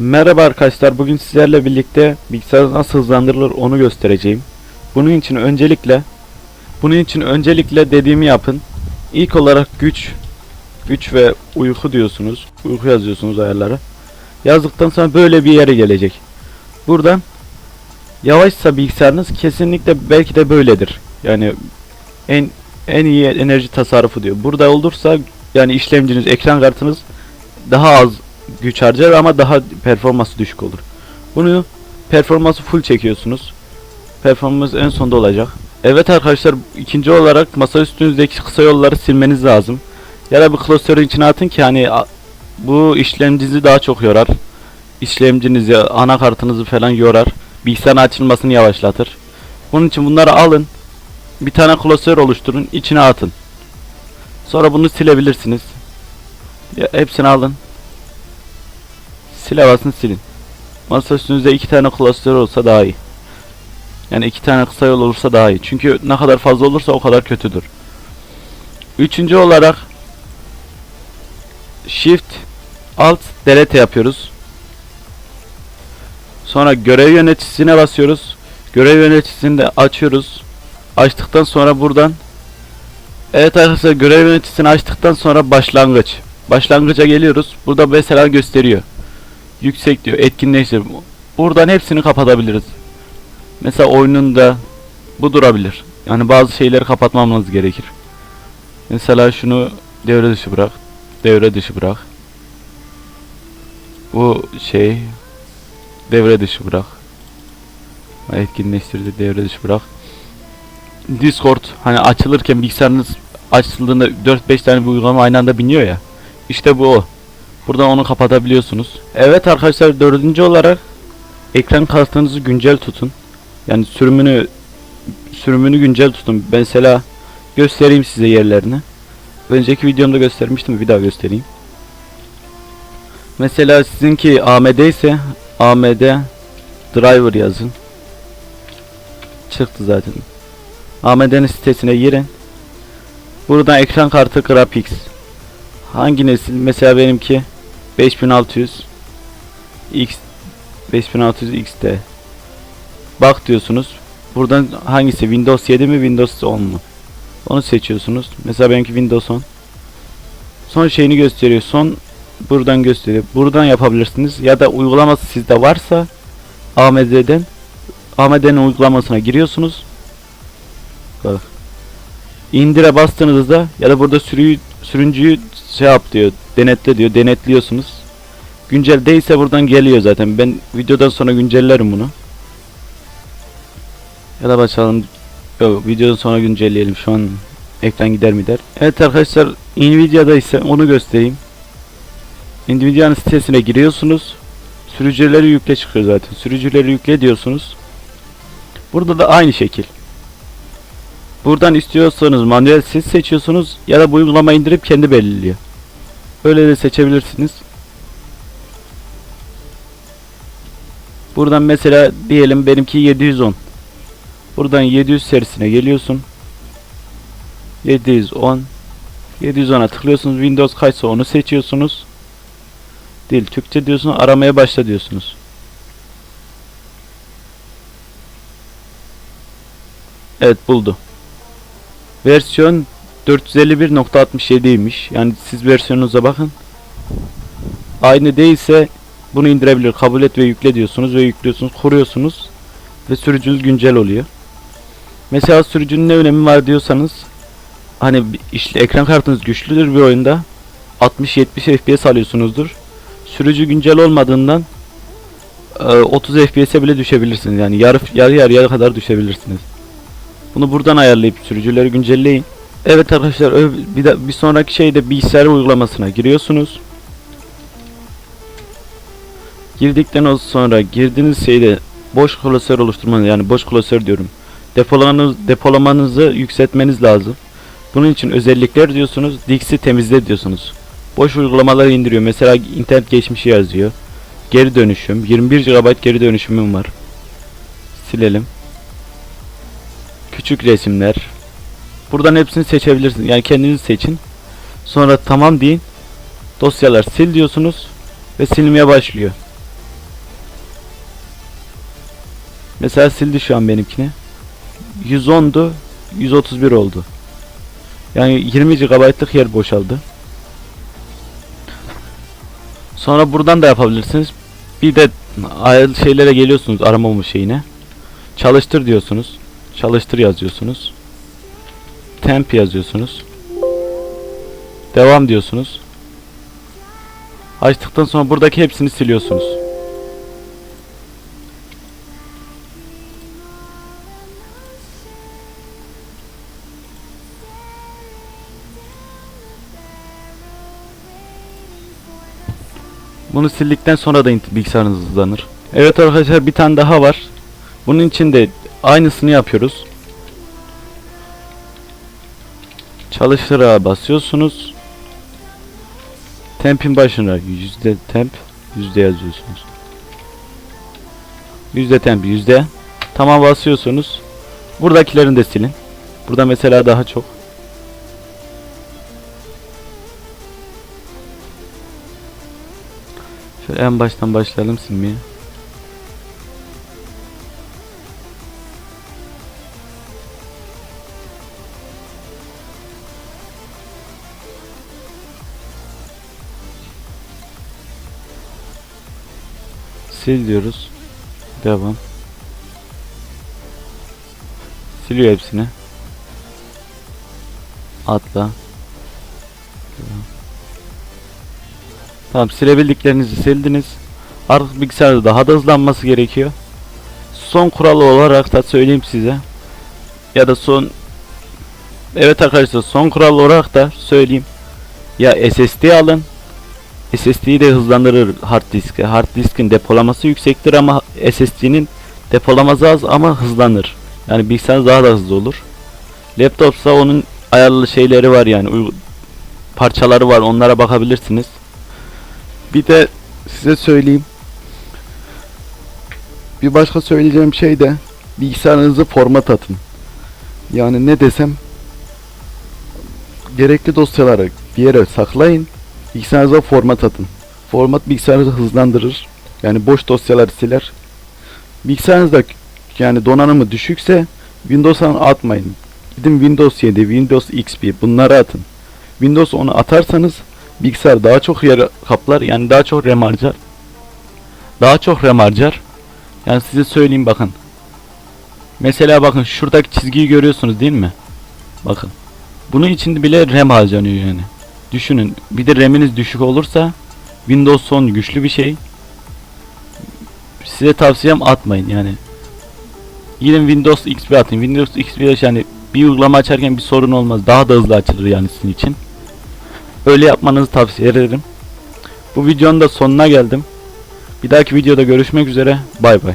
Merhaba arkadaşlar bugün sizlerle birlikte bilgisayar nasıl hızlandırılır onu göstereceğim. Bunun için öncelikle bunun için öncelikle dediğimi yapın. İlk olarak güç güç ve uyku diyorsunuz. Uyku yazıyorsunuz ayarlara. Yazdıktan sonra böyle bir yere gelecek. Buradan yavaşsa bilgisayarınız kesinlikle belki de böyledir. Yani en en iyi enerji tasarrufu diyor. Burada olursa yani işlemciniz, ekran kartınız daha az güç harcar ama daha performansı düşük olur. Bunu performansı full çekiyorsunuz. Performans en sonda olacak. Evet arkadaşlar ikinci olarak masa üstünüzdeki kısa yolları silmeniz lazım. Ya da bir klasörün içine atın ki hani bu işlemcinizi daha çok yorar. İşlemcinizi, anakartınızı falan yorar. Bilgisayarın açılmasını yavaşlatır. Bunun için bunları alın. Bir tane klasör oluşturun, içine atın. Sonra bunu silebilirsiniz. Ya, hepsini alın. Sile basın silin. Masa üstünüzde iki tane klasör olsa daha iyi. Yani iki tane kısa yol olursa daha iyi. Çünkü ne kadar fazla olursa o kadar kötüdür. Üçüncü olarak Shift Alt Delete yapıyoruz. Sonra görev yöneticisine basıyoruz. Görev yöneticisini de açıyoruz. Açtıktan sonra buradan Evet arkadaşlar görev yöneticisini açtıktan sonra başlangıç. Başlangıca geliyoruz. Burada mesela gösteriyor yüksek diyor etkinleştir. Buradan hepsini kapatabiliriz. Mesela oyununda bu durabilir. Yani bazı şeyleri kapatmamamız gerekir. Mesela şunu devre dışı bırak. Devre dışı bırak. Bu şey devre dışı bırak. Etkinleştirdi devre dışı bırak. Discord hani açılırken bilgisayarınız açıldığında 4-5 tane bir uygulama aynı anda biniyor ya. İşte bu o. Buradan onu kapatabiliyorsunuz. Evet arkadaşlar dördüncü olarak ekran kartınızı güncel tutun. Yani sürümünü sürümünü güncel tutun. Mesela göstereyim size yerlerini. Önceki videomda göstermiştim bir daha göstereyim. Mesela sizinki AMD ise AMD driver yazın. Çıktı zaten. AMD'nin sitesine girin. Buradan ekran kartı graphics. Hangi nesil? Mesela benimki 5600 X 5600 XT. Bak diyorsunuz. Buradan hangisi? Windows 7 mi Windows 10 mu? Onu seçiyorsunuz. Mesela benimki Windows 10. Son şeyini gösteriyor. Son buradan gösteriyor. Buradan yapabilirsiniz. Ya da uygulaması sizde varsa AMD'den AMD'nin uygulamasına giriyorsunuz. Bak. İndire bastığınızda ya da burada sürüyü, sürüncüyü şey yap diyor. Denetle diyor. Denetliyorsunuz. Güncel değilse buradan geliyor zaten. Ben videodan sonra güncellerim bunu. Ya da başlayalım. Yok videodan sonra güncelleyelim. Şu an ekran gider mi der. Evet arkadaşlar Nvidia'da ise onu göstereyim. Nvidia'nın sitesine giriyorsunuz. Sürücüleri yükle çıkıyor zaten. Sürücüleri yükle diyorsunuz. Burada da aynı şekil. Buradan istiyorsanız manuel siz seçiyorsunuz ya da bu uygulamayı indirip kendi belirliyor. Öyle de seçebilirsiniz. Buradan mesela diyelim benimki 710. Buradan 700 serisine geliyorsun. 710 710'a tıklıyorsunuz. Windows kaçsa onu seçiyorsunuz. Dil Türkçe diyorsunuz. Aramaya başla diyorsunuz. Evet buldu. Versiyon 451.67'ymiş. Yani siz versiyonunuza bakın. Aynı değilse bunu indirebilir. Kabul et ve yükle diyorsunuz ve yüklüyorsunuz, kuruyorsunuz ve sürücünüz güncel oluyor. Mesela sürücünün ne önemi var diyorsanız hani işte ekran kartınız güçlüdür bir oyunda 60-70 FPS alıyorsunuzdur. Sürücü güncel olmadığından e, 30 FPS'e bile düşebilirsiniz. Yani yarı yarı yarıya kadar düşebilirsiniz. Bunu buradan ayarlayıp sürücüleri güncelleyin. Evet arkadaşlar bir, de, bir sonraki şeyde bilgisayar uygulamasına giriyorsunuz. Girdikten sonra girdiğiniz şeyde boş klasör oluşturmanız yani boş klasör diyorum. Depolamanız, depolamanızı yükseltmeniz lazım. Bunun için özellikler diyorsunuz. Dix'i temizle diyorsunuz. Boş uygulamaları indiriyor. Mesela internet geçmişi yazıyor. Geri dönüşüm. 21 GB geri dönüşümüm var. Silelim. Küçük resimler. Buradan hepsini seçebilirsiniz. Yani kendiniz seçin. Sonra tamam deyin. Dosyalar sil diyorsunuz ve silmeye başlıyor. Mesela sildi şu an benimkini. 110'du 131 oldu. Yani 20 GB'lık yer boşaldı. Sonra buradan da yapabilirsiniz. Bir de ayrı şeylere geliyorsunuz aramamı şeyine. Çalıştır diyorsunuz. Çalıştır yazıyorsunuz. Temp yazıyorsunuz. Devam diyorsunuz. Açtıktan sonra buradaki hepsini siliyorsunuz. Bunu sildikten sonra da bilgisayarınız hızlanır. Evet arkadaşlar bir tane daha var. Bunun için de aynısını yapıyoruz. Çalıştıra basıyorsunuz. Temp'in başına yüzde temp yüzde yazıyorsunuz. Yüzde temp yüzde. Tamam basıyorsunuz. Buradakilerini de silin. Burada mesela daha çok. Şöyle en baştan başlayalım silmeye. Sil diyoruz. Devam. Siliyor hepsini. Atla. Tamam silebildiklerinizi sildiniz. Artık bilgisayarda daha da hızlanması gerekiyor. Son kural olarak da söyleyeyim size. Ya da son Evet arkadaşlar son kural olarak da söyleyeyim. Ya SSD alın. SSD'yi de hızlandırır hard diske. Hard diskin depolaması yüksektir ama SSD'nin depolaması az ama hızlanır. Yani bilgisayar daha da hızlı olur. Laptopsa onun ayarlı şeyleri var yani parçaları var onlara bakabilirsiniz. Bir de size söyleyeyim. Bir başka söyleyeceğim şey de bilgisayarınızı format atın. Yani ne desem gerekli dosyaları bir yere saklayın. Bilgisayarınıza format atın. Format bilgisayarınızı hızlandırır. Yani boş dosyaları siler. Bilgisayarınızda yani donanımı düşükse Windows'a atmayın. Gidin Windows 7, Windows XP bunları atın. Windows 10'u atarsanız bilgisayar daha çok yer kaplar yani daha çok RAM harcar. Daha çok RAM harcar. Yani size söyleyeyim bakın. Mesela bakın şuradaki çizgiyi görüyorsunuz değil mi? Bakın. Bunun için bile RAM harcanıyor yani. Düşünün bir de RAM'iniz düşük olursa Windows 10 güçlü bir şey. Size tavsiyem atmayın yani. Yine Windows XP atın. Windows XP yani bir uygulama açarken bir sorun olmaz. Daha da hızlı açılır yani sizin için. Öyle yapmanızı tavsiye ederim. Bu videonun da sonuna geldim. Bir dahaki videoda görüşmek üzere. Bay bay.